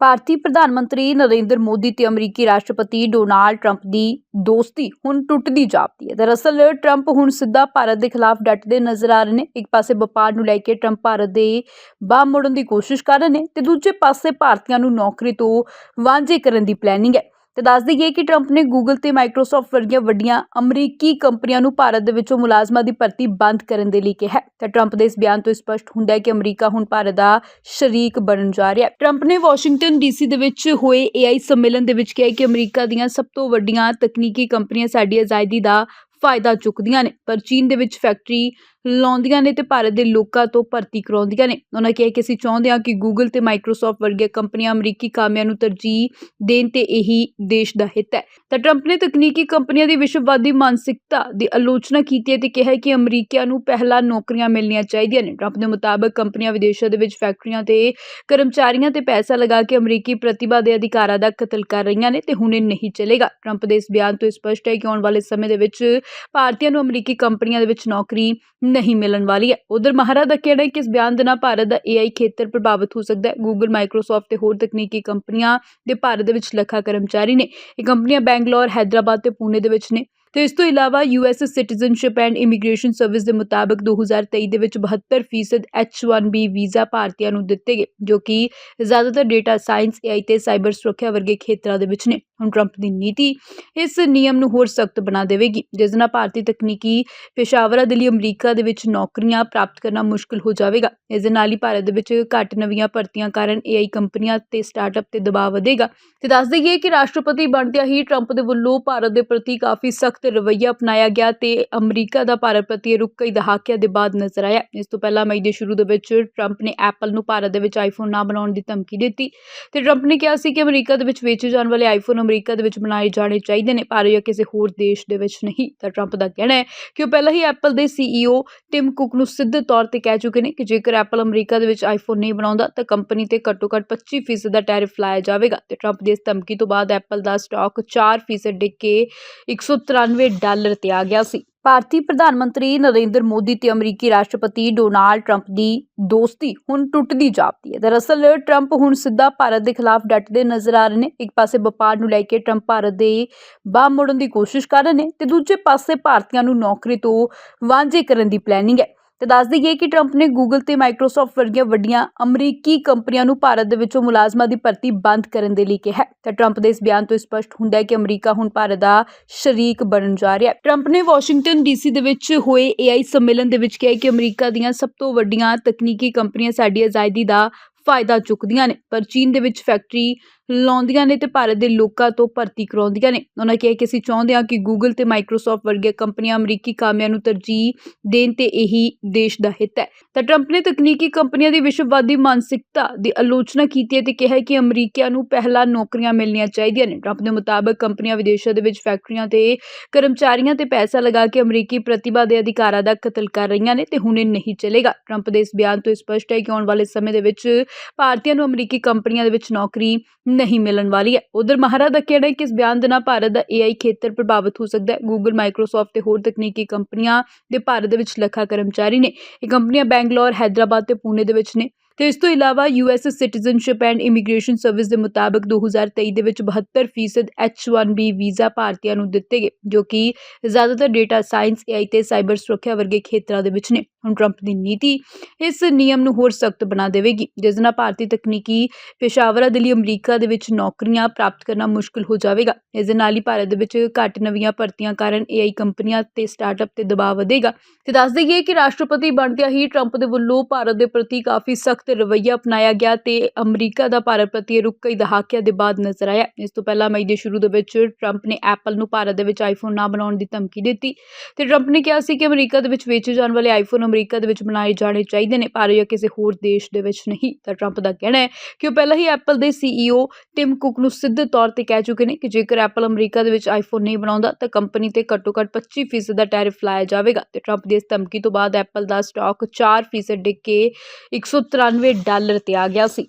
ਭਾਰਤੀ ਪ੍ਰਧਾਨ ਮੰਤਰੀ ਨਰਿੰਦਰ ਮੋਦੀ ਤੇ ਅਮਰੀਕੀ ਰਾਸ਼ਟਰਪਤੀ ਡੋਨਾਲਡ ਟਰੰਪ ਦੀ ਦੋਸਤੀ ਹੁਣ ਟੁੱਟਦੀ ਜਾਪਦੀ ਹੈ। ਦਰਅਸਲ, ਟਰੰਪ ਹੁਣ ਸਿੱਧਾ ਭਾਰਤ ਦੇ ਖਿਲਾਫ ਡਟਦੇ ਨਜ਼ਰ ਆ ਰਹੇ ਨੇ। ਇੱਕ ਪਾਸੇ ਵਪਾਰ ਨੂੰ ਲੈ ਕੇ ਟਰੰਪ ਭਾਰਤ ਦੇ ਬਾਹ ਮੋੜਨ ਦੀ ਕੋਸ਼ਿਸ਼ ਕਰ ਰਹੇ ਨੇ ਤੇ ਦੂਜੇ ਪਾਸੇ ਭਾਰਤੀਆਂ ਨੂੰ ਨੌਕਰੀ ਤੋਂ ਵਾਂਝੇ ਕਰਨ ਦੀ ਪਲੈਨਿੰਗ ਹੈ। ਤੇ ਦੱਸ ਦਈਏ ਕਿ ਟਰੰਪ ਨੇ ਗੂਗਲ ਤੇ ਮਾਈਕਰੋਸਾਫਟ ਵਰਗੀਆਂ ਵੱਡੀਆਂ ਅਮਰੀਕੀ ਕੰਪਨੀਆਂ ਨੂੰ ਭਾਰਤ ਦੇ ਵਿੱਚੋਂ ਮੁਲਾਜ਼ਮਾਂ ਦੀ ਭਰਤੀ ਬੰਦ ਕਰਨ ਦੇ ਲਈ ਕਿਹਾ ਤਾਂ ਟਰੰਪ ਦੇ ਇਸ ਬਿਆਨ ਤੋਂ ਸਪਸ਼ਟ ਹੁੰਦਾ ਹੈ ਕਿ ਅਮਰੀਕਾ ਹੁਣ ਭਾਰਤ ਦਾ ਸ਼ਰੀਕ ਬਣਨ ਜਾ ਰਿਹਾ ਹੈ। ਟਰੰਪ ਨੇ ਵਾਸ਼ਿੰਗਟਨ ਡੀਸੀ ਦੇ ਵਿੱਚ ਹੋਏ AI ਸੰਮੇਲਨ ਦੇ ਵਿੱਚ ਕਿਹਾ ਕਿ ਅਮਰੀਕਾ ਦੀਆਂ ਸਭ ਤੋਂ ਵੱਡੀਆਂ ਤਕਨੀਕੀ ਕੰਪਨੀਆਂ ਸਾਡੀ ਆਜ਼ਾਦੀ ਦਾ ਫਾਇਦਾ ਚੁੱਕਦੀਆਂ ਨੇ, ਪਰ ਚੀਨ ਦੇ ਵਿੱਚ ਫੈਕਟਰੀ ਲਾਉਂਦੀਆਂ ਨੇ ਤੇ ਭਾਰਤ ਦੇ ਲੋਕਾਂ ਤੋਂ ਭਰਤੀ ਕਰਵਾਉਂਦੀਆਂ ਨੇ। ਉਹਨਾਂ ਕਿਹਾ ਕਿ ਅਸੀਂ ਚਾਹੁੰਦੇ ਹਾਂ ਕਿ ਗੂਗਲ ਤੇ ਮਾਈਕਰੋਸਾਫਟ ਵਰਗੀਆਂ ਕੰਪਨੀਆਂ ਅਮਰੀਕੀ ਕਾਮਿਆਂ ਨੂੰ ਤਰਜੀਹ ਦੇਣ ਤੇ ਇਹੀ ਦੇਸ਼ ਦਾ ਹਿੱਤ ਹੈ। ਤਾਂ ਟਰੰਪ ਨੇ ਤਕਨੀਕੀ ਕੰਪਨੀਆਂ ਦੀ ਵਿਸ਼ਵਵਾਦੀ ਮਾਨਸਿਕਤਾ ਦੀ ਆਲੋਚਨਾ ਕੀਤੀ ਹੈ ਤੇ ਕਿਹਾ ਕਿ ਅਮਰੀਕੀਆਂ ਨੂੰ ਪਹਿਲਾਂ ਨੌਕਰੀਆਂ ਮਿਲਣੀਆਂ ਚਾਹੀਦੀਆਂ ਨੇ। ਟਰੰਪ ਦੇ ਮੁਤਾਬਕ ਕੰਪਨੀਆਂ ਵਿਦੇਸ਼ਾਂ ਦੇ ਵਿੱਚ ਫੈਕਟਰੀਆਂ ਤੇ ਕਰਮਚਾਰੀਆਂ ਤੇ ਪੈਸਾ ਲਗਾ ਕੇ ਅਮਰੀਕੀ ਪ੍ਰਤਿਭਾ ਦੇ ਅਧਿਕਾਰਾਂ ਦਾ ਕਤਲ ਕਰ ਰਹੀਆਂ ਨੇ ਤੇ ਹੁਣ ਇਹ ਨਹੀਂ ਚੱਲੇਗਾ। ਟਰੰਪ ਦੇ ਇਸ ਬਿਆਨ ਤੋਂ ਸਪਸ਼ਟ ਹੈ ਕਿ ਆਉਣ ਵਾਲੇ ਸਮੇਂ ਦੇ ਵਿੱਚ ਭਾਰਤੀਆਂ ਨੂੰ ਅਮਰੀਕੀ ਕੰਪਨੀਆਂ ਦੇ ਵਿੱਚ ਨੌਕਰੀ ਨਹੀਂ ਮਿਲਣ ਵਾਲੀ ਹੈ। ਉਧਰ ਮਹਾਰਾ ਦਾ ਕਹਿਣਾ ਹੈ ਕਿ ਇਸ ਬਿਆਨ ਦੇ ਨਾਲ ਭਾਰਤ ਦਾ AI ਖੇਤਰ ਪ੍ਰਭਾਵਿਤ ਹੋ ਸਕਦਾ ਹੈ। ਗੂਗਲ ਮਾਈਕਰੋਸਾਫਟ ਤੇ ਹੋਰ ਤਕਨੀਕੀ ਕੰਪਨੀਆਂ ਦੇ ਭਾਰਤ ਦੇ ਵਿੱਚ ਲੱਖਾਂ ਕਰਮਚਾਰੀ ਨੇ। ਇਹ ਕੰਪਨੀਆਂ ਬੈਂਗਲੌਰ, ਹੈਦਰਾਬਾਦ ਤੇ ਪੁਣੇ ਦੇ ਵਿੱਚ ਨੇ। ਤੇ ਇਸ ਤੋਂ ਇਲਾਵਾ US citizenship and immigration service ਦੇ ਮੁਤਾਬਕ 2023 ਦੇ ਵਿੱਚ 72% H1B ਵੀਜ਼ਾ ਭਾਰਤੀਆਂ ਨੂੰ ਦਿੱਤੇ ਗਏ, ਜੋ ਕਿ ਜ਼ਿਆਦਾਤਰ ਡੇਟਾ ਸਾਇੰਸ AI ਤੇ ਸਾਈਬਰ ਸੁਰੱਖਿਆ ਵਰਗੇ ਖੇਤਰਾਂ ਦੇ ਵਿੱਚ ਨੇ। ਹੁਣ ਟਰੰਪ ਦੀ ਨੀਤੀ ਇਸ ਨਿਯਮ ਨੂੰ ਹੋਰ ਸਖਤ ਬਣਾ ਦੇਵੇਗੀ, ਜਿਸ ਨਾਲ ਭਾਰਤੀ ਤਕਨੀਕੀ ਪੇਸ਼ਾਵਰਾਂ ਦੇ ਲਈ ਅਮਰੀਕਾ ਦੇ ਵਿੱਚ ਨੌਕਰੀਆਂ ਪ੍ਰਾਪਤ ਕਰਨਾ ਮੁਸ਼ਕਲ ਹੋ ਜਾਵੇਗਾ। ਇਸ ਦੇ ਨਾਲ ਹੀ ਭਾਰਤ ਦੇ ਵਿੱਚ ਘੱਟ ਨਵੀਆਂ ਭਰਤੀਆਂ ਕਾਰਨ AI ਕੰਪਨੀਆਂ ਤੇ ਸਟਾਰਟਅਪ ਤੇ ਦਬਾਅ ਵਧੇਗਾ। ਤੇ ਦੱਸ ਦਈਏ ਕਿ ਰਾਸ਼ਟਰਪਤੀ ਬਣਦਿਆਂ ਹੀ ਟਰੰਪ ਦੇ ਵੱਲੋਂ ਭਾਰਤ ਦੇ ਪ੍ਰਤੀ ਕਾਫੀ ਸਖਤ ਰਵੱਈਆ ਅਪਣਾਇਆ ਗਿਆ ਤੇ ਅਮਰੀਕਾ ਦਾ ਭਾਰਤ ਪ੍ਰਤੀ ਰੁਖ ਕਈ ਦਹਾਕਿਆਂ ਦੇ ਬਾਅਦ ਨਜ਼ਰ ਆਇਆ। ਇਸ ਤੋਂ ਪਹਿਲਾਂ ਮਈ ਦੇ ਸ਼ੁਰੂ ਦੇ ਵਿੱਚ ਟਰੰਪ ਨੇ ਐਪਲ ਨੂੰ ਭਾਰਤ ਦੇ ਵਿੱਚ ਆਈਫੋਨ ਨਾ ਬਣਾਉਣ ਦੀ ਧਮਕੀ ਦਿੱਤੀ ਤੇ ਟਰੰਪ ਨੇ ਕਿਹਾ ਸੀ ਕਿ ਅਮਰੀਕਾ ਦੇ ਵਿੱਚ ਵੇਚੇ ਜਾਣ ਵਾਲੇ ਆਈਫੋਨ ਅਮਰੀਕਾ ਦੇ ਵਿੱਚ ਬਣਾਏ ਜਾਣੇ ਚਾਹੀਦੇ ਨੇ ਭਾਰਤ ਜਾਂ ਕਿਸੇ ਹੋਰ ਦੇਸ਼ ਦੇ ਵਿੱਚ ਨਹੀਂ। ਤਾਂ ਟਰੰਪ ਦਾ ਕਹਿਣਾ ਹੈ ਕਿ ਉਹ ਪਹਿਲਾਂ ਹੀ ਐਪਲ ਦੇ CEO ਟਿਮ ਕੁਕ ਨੂੰ ਸਿੱਧੇ ਤੌਰ ਤੇ ਕਹਿ ਚੁੱਕੇ ਨੇ ਕਿ ਜੇਕਰ ਐਪਲ ਅਮਰੀਕਾ ਦੇ ਵਿੱਚ ਆਈਫੋਨ ਨਹੀਂ ਬਣਾਉਂਦਾ, ਤਾਂ ਕੰਪਨੀ ਤੇ ਘੱਟੋ-ਘੱਟ 25% ਦਾ ਟੈਰਿਫ ਲਾਇਆ ਜਾਵੇਗਾ। ਤੇ ਟਰੰਪ ਦੀ ਇਸ ਧਮਕੀ ਤੋਂ ਬਾਅਦ ਐਪਲ ਦਾ ਸਟਾਕ 4% ਡਿੱਗ ਕੇ 193 ਡਾਲਰ ਤੇ ਆ ਗਿਆ ਸੀ। ਭਾਰਤੀ ਪ੍ਰਧਾਨ ਮੰਤਰੀ ਨਰਿੰਦਰ ਮੋਦੀ ਤੇ ਅਮਰੀਕੀ ਰਾਸ਼ਟਰਪਤੀ ਡੋਨਾਲਡ ਟਰੰਪ ਦੀ ਦੋਸਤੀ ਹੁਣ ਟੁੱਟਦੀ ਜਾਪਦੀ ਹੈ। ਦਰਅਸਲ, ਟਰੰਪ ਹੁਣ ਸਿੱਧਾ ਭਾਰਤ ਦੇ ਖਿਲਾਫ ਡਟਦੇ ਨਜ਼ਰ ਆ ਰਹੇ ਨੇ। ਇੱਕ ਪਾਸੇ ਵਪਾਰ ਨੂੰ ਲੈ ਕੇ ਟਰੰਪ ਭਾਰਤ ਦੇ ਬਾਹ ਮੋੜਨ ਦੀ ਕੋਸ਼ਿਸ਼ ਕਰ ਰਹੇ ਨੇ ਤੇ ਦੂਜੇ ਪਾਸੇ ਭਾਰਤੀਆਂ ਨੂੰ ਨੌਕਰੀ ਤੋਂ ਵਾਂਝੇ ਕਰਨ ਦੀ ਪਲੈਨਿੰਗ ਹੈ। ਤੇ ਦੱਸ ਦਈਏ ਕਿ ਟਰੰਪ ਨੇ ਗੂਗਲ ਤੇ ਮਾਈਕਰੋਸਾਫਟ ਵਰਗੀਆਂ ਵੱਡੀਆਂ ਅਮਰੀਕੀ ਕੰਪਨੀਆਂ ਨੂੰ ਭਾਰਤ ਦੇ ਵਿੱਚੋਂ ਮੁਲਾਜ਼ਮਾਂ ਦੀ ਭਰਤੀ ਬੰਦ ਕਰਨ ਦੇ ਲਈ ਕਿਹਾ ਹੈ। ਤਾਂ ਟਰੰਪ ਦੇ ਇਸ ਬਿਆਨ ਤੋਂ ਸਪਸ਼ਟ ਹੁੰਦਾ ਹੈ ਕਿ ਅਮਰੀਕਾ ਹੁਣ ਭਾਰਤ ਦਾ ਸ਼ਰੀਕ ਬਣਨ ਜਾ ਰਿਹਾ ਹੈ। ਟਰੰਪ ਨੇ ਵਾਸ਼ਿੰਗਟਨ ਡੀਸੀ ਦੇ ਵਿੱਚ ਹੋਏ AI ਸੰਮੇਲਨ ਦੇ ਵਿੱਚ ਕਿਹਾ ਕਿ ਅਮਰੀਕਾ ਦੀਆਂ ਸਭ ਤੋਂ ਵੱਡੀਆਂ ਤਕਨੀਕੀ ਕੰਪਨੀਆਂ ਸਾਡੀ ਆਜ਼ਾਦੀ ਦਾ ਫਾਇਦਾ ਚੁੱਕਦੀਆਂ ਨੇ। ਪਰ ਚੀਨ ਦੇ ਵਿੱਚ ਫੈਕਟਰੀ ਲਾਉਂਦੀਆਂ ਨੇ ਤੇ ਭਾਰਤ ਦੇ ਲੋਕਾਂ ਤੋਂ ਭਰਤੀ ਕਰਾਉਂਦੀਆਂ ਨੇ। ਉਹਨਾਂ ਕਿਹਾ ਕਿ ਅਸੀਂ ਚਾਹੁੰਦੇ ਹਾਂ ਕਿ ਗੂਗਲ ਤੇ ਮਾਈਕਰੋਸਾਫਟ ਵਰਗੀਆਂ ਕੰਪਨੀਆਂ ਅਮਰੀਕੀ ਕਾਮਿਆਂ ਨੂੰ ਤਰਜੀਹ ਦੇਣ ਤੇ ਇਹੀ ਦੇਸ਼ ਦਾ ਹਿੱਤ ਹੈ। ਤਾਂ ਟਰੰਪ ਨੇ ਤਕਨੀਕੀ ਕੰਪਨੀਆਂ ਦੀ ਵਿਸ਼ਵਵਾਦੀ ਮਾਨਸਿਕਤਾ ਦੀ ਆਲੋਚਨਾ ਕੀਤੀ ਹੈ ਤੇ ਕਿਹਾ ਕਿ ਅਮਰੀਕੀਆਂ ਨੂੰ ਪਹਿਲਾਂ ਨੌਕਰੀਆਂ ਮਿਲਣੀਆਂ ਚਾਹੀਦੀਆਂ ਨੇ। ਟਰੰਪ ਦੇ ਮੁਤਾਬਕ ਕੰਪਨੀਆਂ ਵਿਦੇਸ਼ਾਂ ਦੇ ਵਿੱਚ ਫੈਕਟਰੀਆਂ ਤੇ ਕਰਮਚਾਰੀਆਂ ਤੇ ਪੈਸਾ ਲਗਾ ਕੇ ਅਮਰੀਕੀ ਪ੍ਰਤਿਭਾ ਦੇ ਅਧਿਕਾਰਾਂ ਦਾ ਕਤਲ ਕਰ ਰਹੀਆਂ ਨੇ ਤੇ ਹੁਣ ਇਹ ਨਹੀਂ ਚੱਲੇਗਾ। ਟਰੰਪ ਦੇ ਇਸ ਬਿਆਨ ਤੋਂ ਸਪਸ਼ਟ ਹੈ ਕਿ ਆਉਣ ਵਾਲੇ ਸਮੇਂ ਦੇ ਵਿੱਚ ਭਾਰਤੀਆਂ ਨੂੰ ਅਮਰੀਕੀ ਕੰਪਨੀਆਂ ਦੇ ਵਿੱਚ ਨੌਕਰੀ ਨਹੀਂ ਮਿਲਣ ਵਾਲੀ ਹੈ। ਉਧਰ ਮਹਾਰਾ ਦਾ ਕਹਿਣਾ ਹੈ ਕਿ ਇਸ ਬਿਆਨ ਦੇ ਨਾਲ ਭਾਰਤ ਦਾ AI ਖੇਤਰ ਪ੍ਰਭਾਵਿਤ ਹੋ ਸਕਦਾ ਹੈ। ਗੂਗਲ ਮਾਈਕਰੋਸਾਫਟ ਤੇ ਹੋਰ ਤਕਨੀਕੀ ਕੰਪਨੀਆਂ ਦੇ ਭਾਰਤ ਦੇ ਵਿੱਚ ਲੱਖਾਂ ਕਰਮਚਾਰੀ ਨੇ। ਇਹ ਕੰਪਨੀਆਂ ਬੈਂਗਲੌਰ, ਹੈਦਰਾਬਾਦ ਤੇ ਪੁਣੇ ਦੇ ਵਿੱਚ ਨੇ। ਤੇ ਇਸ ਤੋਂ ਇਲਾਵਾ US citizenship and immigration service ਦੇ ਮੁਤਾਬਕ 2023 ਦੇ ਵਿੱਚ 72% H1B ਵੀਜ਼ਾ ਭਾਰਤੀਆਂ ਨੂੰ ਦਿੱਤੇ ਗਏ, ਜੋ ਕਿ ਜ਼ਿਆਦਾਤਰ ਡੇਟਾ ਸਾਇੰਸ AI ਤੇ ਸਾਈਬਰ ਸੁਰੱਖਿਆ ਵਰਗੇ ਖੇਤਰਾਂ ਦੇ ਵਿੱਚ ਨੇ। ਹੁਣ ਟਰੰਪ ਦੀ ਨੀਤੀ ਇਸ ਨਿਯਮ ਨੂੰ ਹੋਰ ਸਖਤ ਬਣਾ ਦੇਵੇਗੀ, ਜਿਸ ਨਾਲ ਭਾਰਤੀ ਤਕਨੀਕੀ ਪੇਸ਼ਾਵਰਾਂ ਦੇ ਲਈ ਅਮਰੀਕਾ ਦੇ ਵਿੱਚ ਨੌਕਰੀਆਂ ਪ੍ਰਾਪਤ ਕਰਨਾ ਮੁਸ਼ਕਲ ਹੋ ਜਾਵੇਗਾ। ਇਸ ਦੇ ਨਾਲ ਹੀ ਭਾਰਤ ਦੇ ਵਿੱਚ ਘੱਟ ਨਵੀਆਂ ਭਰਤੀਆਂ ਕਾਰਨ AI ਕੰਪਨੀਆਂ ਤੇ ਸਟਾਰਟਅਪ ਤੇ ਦਬਾਅ ਵਧੇਗਾ। ਤੇ ਦੱਸ ਦਈਏ ਕਿ ਰਾਸ਼ਟਰਪਤੀ ਬਣਦਿਆਂ ਹੀ ਟਰੰਪ ਦੇ ਵੱਲੋਂ ਭਾਰਤ ਦੇ ਪ੍ਰਤੀ ਕਾਫੀ ਸਖਤ ਰਵੱਈਆ ਅਪਣਾਇਆ ਗਿਆ ਤੇ ਅਮਰੀਕਾ ਦਾ ਭਾਰਤ ਪ੍ਰਤੀ ਰੁਖ ਕਈ ਦਹਾਕਿਆਂ ਦੇ ਬਾਅਦ ਨਜ਼ਰ ਆਇਆ। ਇਸ ਤੋਂ ਪਹਿਲਾਂ ਮਈ ਦੇ ਸ਼ੁਰੂ ਦੇ ਵਿੱਚ ਟਰੰਪ ਨੇ ਐਪਲ ਨੂੰ ਭਾਰਤ ਦੇ ਵਿੱਚ ਆਈਫੋਨ ਨਾ ਬਣਾਉਣ ਦੀ ਧਮਕੀ ਦਿੱਤੀ ਤੇ ਟਰੰਪ ਨੇ ਕਿਹਾ ਸੀ ਕਿ ਅਮਰੀਕਾ ਦੇ ਵਿੱਚ ਵੇਚੇ ਜਾਣ ਵਾਲੇ ਆਈਫੋਨ ਅਮਰੀਕਾ ਦੇ ਵਿੱਚ ਬਣਾਏ ਜਾਣੇ ਚਾਹੀਦੇ ਨੇ ਭਾਰਤ ਜਾਂ ਕਿਸੇ ਹੋਰ ਦੇਸ਼ ਦੇ ਵਿੱਚ ਨਹੀਂ। ਤਾਂ ਟਰੰਪ ਦਾ ਕਹਿਣਾ ਹੈ ਕਿ ਉਹ ਪਹਿਲਾਂ ਹੀ ਐਪਲ ਦੇ CEO ਟਿਮ ਕੁਕ ਨੂੰ ਸਿੱਧੇ ਤੌਰ ਤੇ ਕਹਿ ਚੁੱਕੇ ਨੇ ਕਿ ਜੇਕਰ ਐਪਲ ਅਮਰੀਕਾ ਦੇ ਵਿੱਚ ਆਈਫੋਨ ਨਹੀਂ ਬਣਾਉਂਦਾ, ਤਾਂ ਕੰਪਨੀ ਤੇ ਘੱਟੋ-ਘੱਟ 25% ਦਾ ਟੈਰਿਫ ਲਾਇਆ ਜਾਵੇਗਾ। ਤੇ ਟਰੰਪ ਦੀ ਇਸ ਧਮਕੀ ਤੋਂ ਬਾਅਦ ਐਪਲ ਦਾ ਸਟਾਕ 4% ਡਿੱਗ ਕੇ 193 ਡਾਲਰ ਤੇ ਆ ਗਿਆ ਸੀ।